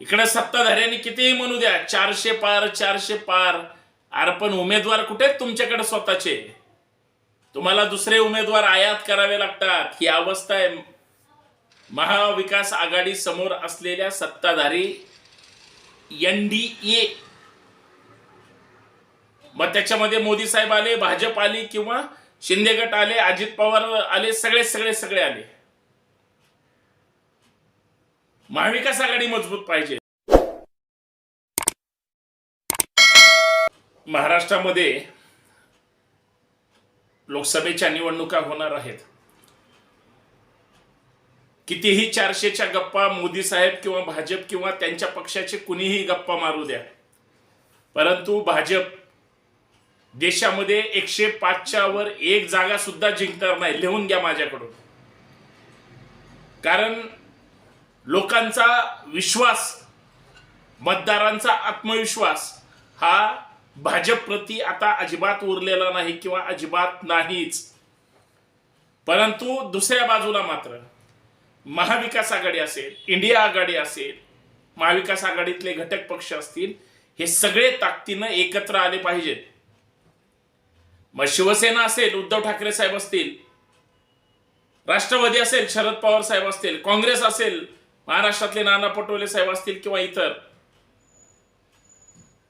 इकडे सत्ताधाऱ्यांनी कितीही म्हणू द्या? चारशे पार चारशे पार. अरे पण उमेदवार कुठे तुमच्याकडे स्वतःचे? तुम्हाला दुसरे उमेदवार आयात करावे लागतात. ही अवस्था आहे. महाविकास आघाडी समोर असलेल्या सत्ताधारी एन डी ए. मग त्याच्यामध्ये मोदी साहेब आले भाजप आली किंवा शिंदे गट आले अजित पवार आले सगळे सगळे सगळे आले. महाविकास आघाडी मजबूत पाहिजे. महाराष्ट्रामध्ये लोकसभेच्या निवडणुका होणार आहेत. कितीही चारशेच्या गप्पा मोदी साहेब किंवा भाजप किंवा त्यांच्या पक्षाचे कुणीही गप्पा मारू द्या. परंतु भाजप देशामध्ये एकशे पाचच्या वर एक जागा सुद्धा जिंकणार नाही लिहून घ्या माझ्याकडून. कारण लोकांचा विश्वास मतदारांचा आत्मविश्वास हा भाजपप्रती आता अजिबात उरलेला नाही किंवा अजिबात नाहीच. परंतु दुसऱ्या बाजूला मात्र महाविकास आघाडी असेल इंडिया आघाडी असेल महाविकास आघाडीतले घटक पक्ष असतील हे सगळे ताकदीनं एकत्र आले पाहिजेत. मग शिवसेना असेल उद्धव ठाकरे साहेब असतील राष्ट्रवादी असेल शरद पवार साहेब असतील काँग्रेस असेल महाराष्ट्रातले नाना पटोले साहेब असतील किंवा इतर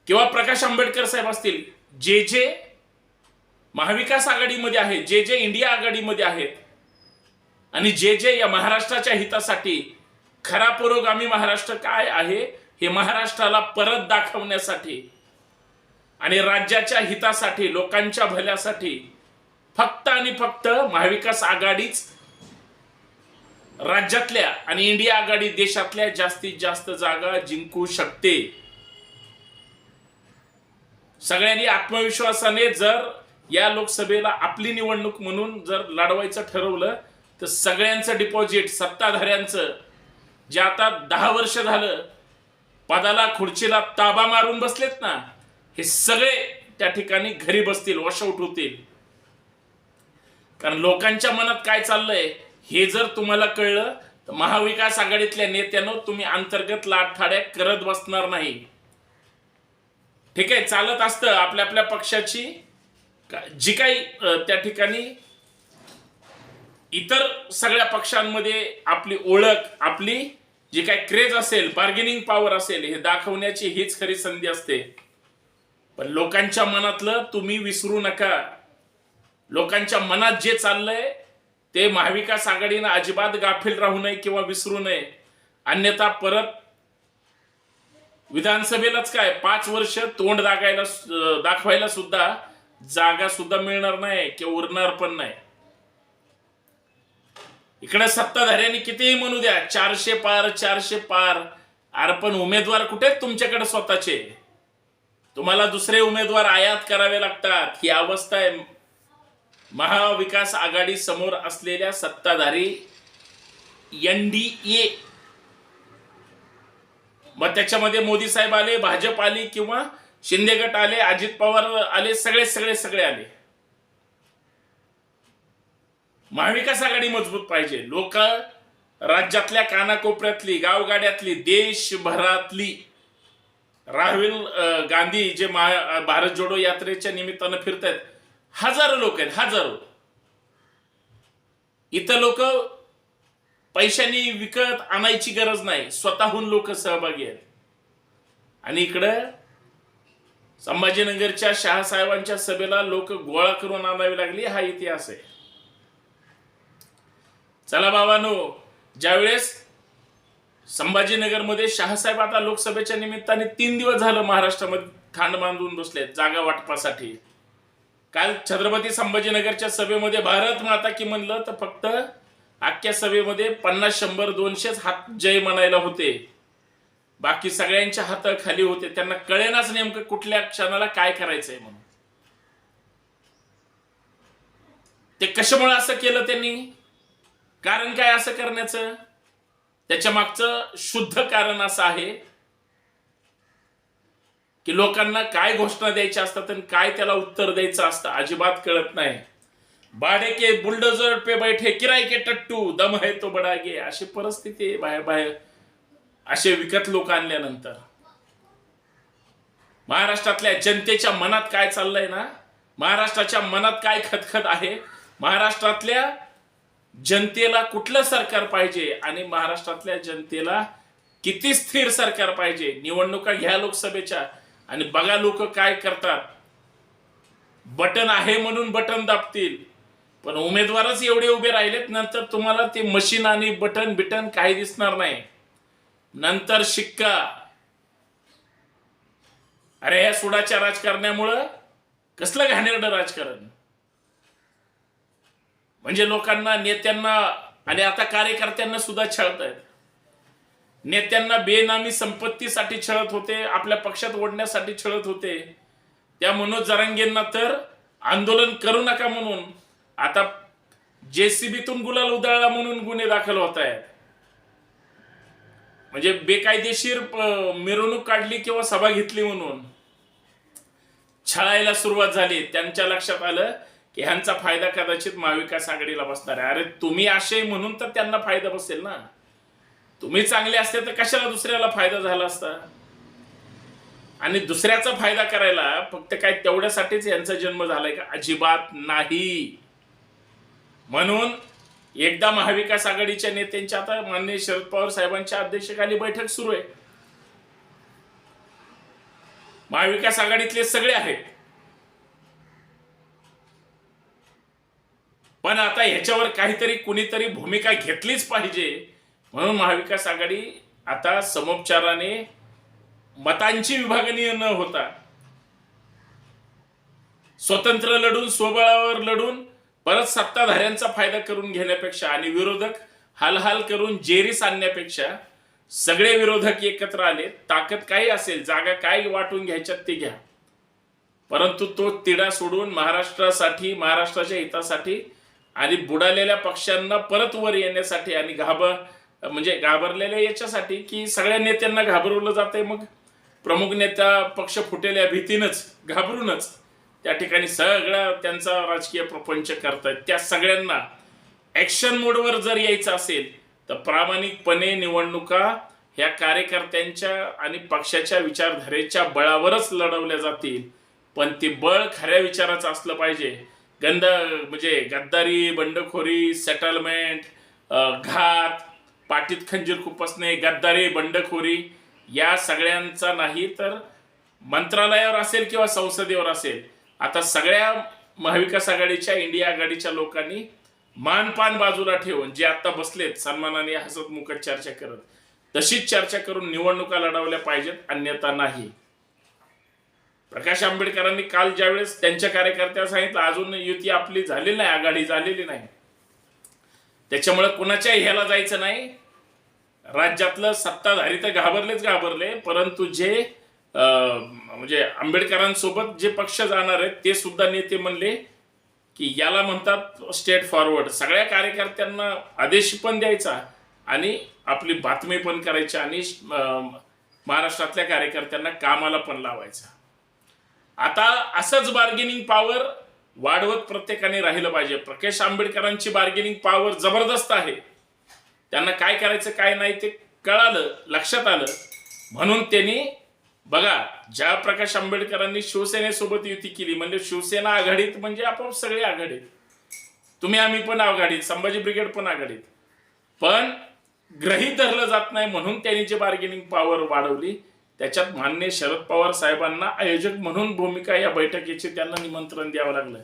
किंवा प्रकाश आंबेडकर साहेब असतील जे जे महाविकास आघाडीमध्ये आहेत जे जे इंडिया आघाडीमध्ये आहेत आणि जे जे या महाराष्ट्राच्या हितासाठी खरा पुरोगामी महाराष्ट्र काय आहे हे महाराष्ट्राला परत दाखवण्यासाठी आणि राज्याच्या हितासाठी लोकांच्या भल्यासाठी फक्त आणि फक्त महाविकास आघाडीच राज्यातल्या आणि इंडिया आघाडी देशातल्या जास्तीत जास्त जागा जिंकू शकते. सगळ्यांनी आत्मविश्वासाने जर या लोकसभेला आपली निवडणूक म्हणून जर लढवायचं ठरवलं तर सगळ्यांचं डिपॉझिट सत्ताधाऱ्यांचं जे आता दहा वर्ष झालं पदाला खुर्चीला ताबा मारून बसलेत ना हे सगळे त्या ठिकाणी घरी बसतील वॉशआउट होतील. कारण लोकांच्या मनात काय चाललंय? हे जर तुम्हाला कळलं तर महाविकास आघाडीतल्या नेत्यानं तुम्ही अंतर्गत लाटठाड्या करत बसणार नाही. ठीक आहे चालत असतं आपल्या आपल्या पक्षाची. जी काही त्या ठिकाणी इतर सगळ्या पक्षांमध्ये आपली ओळख आपली जी काही क्रेज असेल बार्गेनिंग पॉवर असेल हे दाखवण्याची हीच खरी संधी असते. पण लोकांच्या मनातलं तुम्ही विसरू नका. लोकांच्या मनात जे चाललंय ते महाविकास आघाडीनं अजिबात गाफील राहू नये किंवा विसरू नये. अन्यथा परत विधानसभेलाच काय पाच वर्ष तोंड दागायला दाखवायला सुद्धा जागा सुद्धा मिळणार नाही किंवा उरणार पण नाही. इकडे सत्ताधाऱ्यांनी कितीही म्हणू द्या चारशे पार चारशे पार. अरे पण उमेदवार कुठे तुमच्याकडे स्वतःचे? तुम्हाला दुसरे उमेदवार आयात करावे लागतात. ही अवस्था आहे. महाविकास आघाडी समोर असलेल्या सत्ताधारी एनडीए मग त्याच्यामध्ये मोदी साहेब आले भाजप आली किंवा शिंदे गट आले अजित पवार आले सगळे सगळे सगळे आले. महाविकास आघाडी मजबूत पाहिजे. लोक राज्यातल्या कानाकोपऱ्यातली गावगाड्यातली देशभरातली. राहुल गांधी जे महा- भारत जोडो यात्रेच्या निमित्तानं फिरतायत हजारो लोक आहेत हजारो. इथं लोक पैशांनी विकत आणायची गरज नाही स्वतःहून लोक सहभागी आहेत. आणि इकडं संभाजीनगरच्या शहासाहेबांच्या सभेला लोक गोळा करून आणावी लागली हा इतिहास आहे. चला बाबानो ज्यावेळेस संभाजीनगरमध्ये शहासाहेब आता लोकसभेच्या निमित्ताने तीन दिवस झालं महाराष्ट्रामध्ये खांड बांधून बसलेत जागा वाटपासाठी. काल छत्रपती संभाजीनगरच्या सभेमध्ये भारत माता की म्हणलं तर फक्त अख्ख्या सभेमध्ये पन्नास शंभर दोनशेच हात जय म्हणायला होते. बाकी सगळ्यांच्या हात खाली होते. त्यांना कळेनाच नेमकं कुठल्या क्षणाला काय करायचंय म्हणून. ते कशामुळे असं केलं त्यांनी? कारण काय असं करण्याचं? त्याच्या मागचं शुद्ध कारण असं आहे. की लोकांना काय घोषणा द्यायच्या असतात आणि काय त्याला उत्तर द्यायचं असतं अजिबात कळत नाही. बाडेके बुलडोजर पे बैठे किराय के टट्टू दम है तो बडा गे अशी परिस्थिती आहे बाहेर बाहेर. असे विकत लोक आणल्यानंतर. महाराष्ट्रातल्या जनतेच्या मनात काय चाललंय ना? महाराष्ट्राच्या मनात काय खतखत आहे? महाराष्ट्रातल्या जनतेला कुठलं सरकार पाहिजे आणि महाराष्ट्रातल्या जनतेला किती स्थिर सरकार पाहिजे? निवडणुका घ्या लोकसभेच्या. आणि बघा लोक काय करतात. बटन आहे म्हणून बटन दाबतील. पण उमेदवारच एवढे उभे राहिलेत नंतर तुम्हाला ते मशीन आणि बटन बिटन काही दिसणार नाही. नंतर शिक्का. अरे ह्या सुडाच्या राजकारण्यामुळं कसलं घाणेरडं राजकारण? म्हणजे लोकांना नेत्यांना आणि आता कार्यकर्त्यांना सुद्धा छळत आहेत नेत्यांना बेनामी संपत्तीसाठी छळत होते आपल्या पक्षात ओढण्यासाठी छळत होते. त्या मनोज जरांगेंना तर आंदोलन करू नका म्हणून आता जेसीबीतून गुलाल उधळला म्हणून गुन्हे दाखल होत आहेत. म्हणजे बेकायदेशीर मिरवणूक काढली किंवा सभा घेतली म्हणून. छळायला सुरुवात झाली. त्यांच्या लक्षात आलं की ह्यांचा फायदा कदाचित महाविकास आघाडीला बसणार आहे. अरे तुम्ही आशय म्हणून तर त्यांना फायदा बसेल ना? तुम्ही चांगले असते तर कशाला दुसऱ्याला फायदा झाला असता? आणि दुसऱ्याचा फायदा करायला फक्त काय तेवढ्यासाठीच यांचा जन्म झालाय का? अजिबात नाही. म्हणून एकदा महाविकास आघाडीच्या नेत्यांच्या आता माननीय शरद पवार साहेबांच्या अध्यक्षतेखाली बैठक सुरू आहे. महाविकास आघाडीतले सगळे आहेत. पण आता ह्याच्यावर काहीतरी कुणीतरी भूमिका घेतलीच पाहिजे. म्हणून महाविकास आघाडी आता समोपचाराने मतांची विभागणी न होता स्वतंत्र लढून स्वबळावर लढून परत सत्ताधाऱ्यांचा फायदा करून घेण्यापेक्षा आणि विरोधक हालहाल करून जेरीस आणण्यापेक्षा सगळे विरोधक एकत्र आले. ताकद काही असेल जागा काय वाटून घ्यायच्यात ते घ्या. परंतु तो तिढा सोडून महाराष्ट्रासाठी महाराष्ट्राच्या हितासाठी आणि बुडालेल्या पक्षांना परत वर येण्यासाठी आणि घाबर म्हणजे घाबरलेल्या याच्यासाठी की सगळ्या नेत्यांना घाबरवलं जातंय मग? प्रमुख नेता पक्ष फुटेल्या भीतीनंच घाबरूनच त्या ठिकाणी सगळा त्यांचा राजकीय प्रपंच करतायत. त्या सगळ्यांना ऍक्शन मोडवर जर यायचं असेल तर प्रामाणिकपणे निवडणुका ह्या कार्यकर्त्यांच्या आणि पक्षाच्या विचारधारेच्या बळावरच लढवल्या जातील. पण ते बळ खऱ्या विचाराचं असलं पाहिजे. गंद म्हणजे गद्दारी बंडखोरी सेटलमेंट घात पाटीत खंजीर खुपसणे गद्दारी बंडखोरी या सगळ्यांचा नाही तर मंत्रालयावर असेल किंवा संसदेवर असेल आता सगळ्या महाविकास आघाडीच्या इंडिया आघाडीच्या लोकांनी मानपान बाजूला ठेवून जे आता बसलेत सन्मानाने हसत मुखत चर्चा करत तशीच चर्चा करून निवडणुका लढवल्या पाहिजेत अन्यथा नाही. प्रकाश आंबेडकरांनी काल ज्यावेळेस त्यांच्या कार्यकर्त्या सांगितलं अजून युती आपली झालेली नाही आघाडी झालेली नाही. त्याच्यामुळे कुणाच्याही ह्याला जायचं नाही. राज्यातलं सत्ताधारी तर घाबरलेच घाबरले परंतु जे म्हणजे आंबेडकरांसोबत जे पक्ष जाणार आहेत ते सुद्धा नेते म्हणले की याला म्हणतात स्टेट फॉरवर्ड सगळ्या कार्यकर्त्यांना आदेश पण द्यायचा आणि आपली बातमी पण करायची आणि महाराष्ट्रातल्या कार्यकर्त्यांना कामाला पण लावायचा. आता असंच बार्गेनिंग पॉवर वाढवत प्रत्येकाने राहिलं पाहिजे. प्रकाश आंबेडकरांची बार्गेनिंग पॉवर जबरदस्त आहे. त्यांना काय करायचं काय नाही ते कळालं लक्षात आलं. म्हणून त्यांनी बघा ज्या प्रकाश आंबेडकरांनी शिवसेनेसोबत युती केली. म्हणजे शिवसेना आघाडीत म्हणजे आपोआप सगळे आघाडीत तुम्ही आम्ही पण आघाडीत संभाजी ब्रिगेड पण आघाडीत पण ग्रही धरलं जात नाही म्हणून त्यांनी जे बार्गेनिंग पॉवर वाढवली त्याच्यात मान्य शरद पवार साहेबांना आयोजक म्हणून भूमिका या बैठकीचे त्यांना निमंत्रण द्यावं लागलं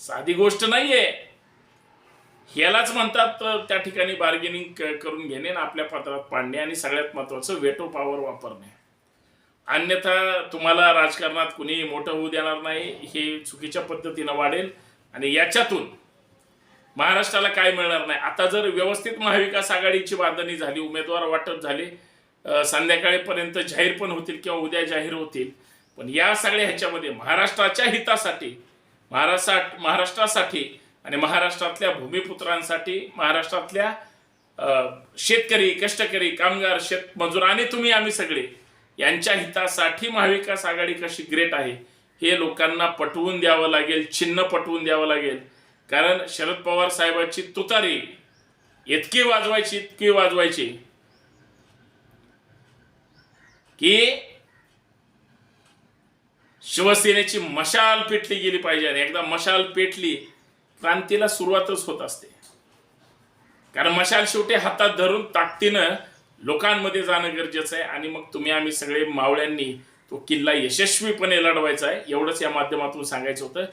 साधी गोष्ट नाहीये. ह्यालाच म्हणतात त्या ठिकाणी बार्गेनिंग करून घेणे आणि आपल्या पत्रात पाडणे आणि सगळ्यात महत्वाचं वेटो पॉवर वापरणे. अन्यथा तुम्हाला राजकारणात कुणी मोठं होऊ देणार नाही हे चुकीच्या पद्धतीनं वाढेल आणि याच्यातून महाराष्ट्राला काय मिळणार नाही. आता जर व्यवस्थित महाविकास आघाडीची बांधणी झाली उमेदवार वाटप झाले संध्याकाळीपर्यंत जाहीर पण होतील किंवा उद्या जाहीर होतील. पण या सगळ्या ह्याच्यामध्ये महाराष्ट्राच्या हितासाठी महाराष्ट्रा महाराष्ट्रासाठी आणि महाराष्ट्रातल्या भूमिपुत्रांसाठी महाराष्ट्रातल्या अं, शेतकरी कष्टकरी कामगार शेतमजूर आणि तुम्ही आम्ही सगळे यांच्या हितासाठी महाविकास आघाडी कशी ग्रेट आहे. हे लोकांना पटवून द्यावं लागेल चिन्ह पटवून द्यावं लागेल. कारण शरद पवार साहेबांची तुतारी इतकी वाजवायची इतकी वाजवायची. की शिवसेनेची मशाल पेटली गेली पाहिजे आणि एकदा मशाल पेटली क्रांतीला सुरुवातच होत असते. कारण मशाल शेवटी हातात धरून ताकदीनं लोकांमध्ये जाणं गरजेचं आहे आणि मग तुम्ही आम्ही सगळे मावळ्यांनी तो किल्ला यशस्वीपणे लढवायचा आहे एवढंच या माध्यमातून सांगायचं होतं.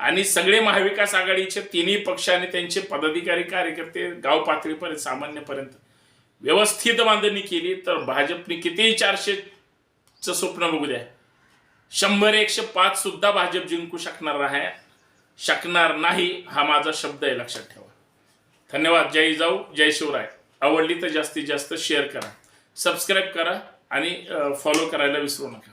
आणि सगळे महाविकास आघाडीचे तिन्ही पक्षाने त्यांचे पदाधिकारी कार्यकर्ते गाव पातळीपर्यंत सामान्यपर्यंत व्यवस्थित बांधणी केली तर भाजपने कितीही चारशे च स्वप्न बघू द्या. शंभर एकशे पाच सुद्धा भाजप जिंकू शकणार आहे. शकणार नाही हा माझा शब्द आहे लक्षात ठेवा. धन्यवाद. जय जाऊ जय शिवराय. आवडली तर जास्तीत जास्त शेअर करा. सबस्क्राईब करा आणि फॉलो करायला विसरू नका.